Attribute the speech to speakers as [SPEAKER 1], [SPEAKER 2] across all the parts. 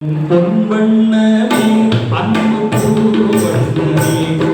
[SPEAKER 1] அன்பு பூவண்ணமே எந்தன்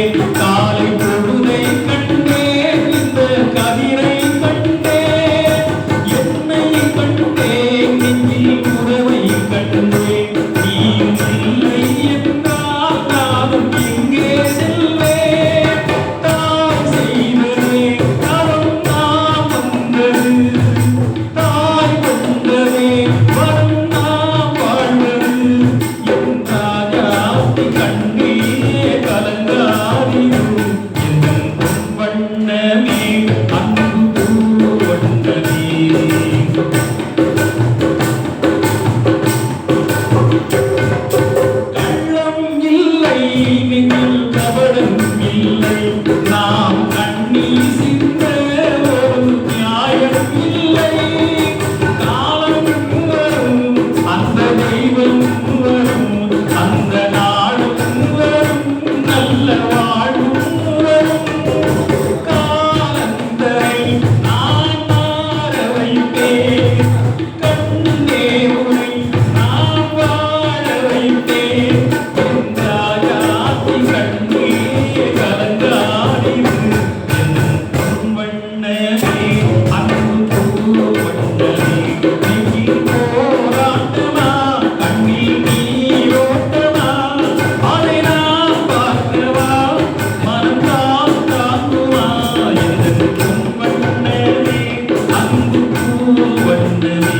[SPEAKER 1] கண்டேன் Thank you. Baby.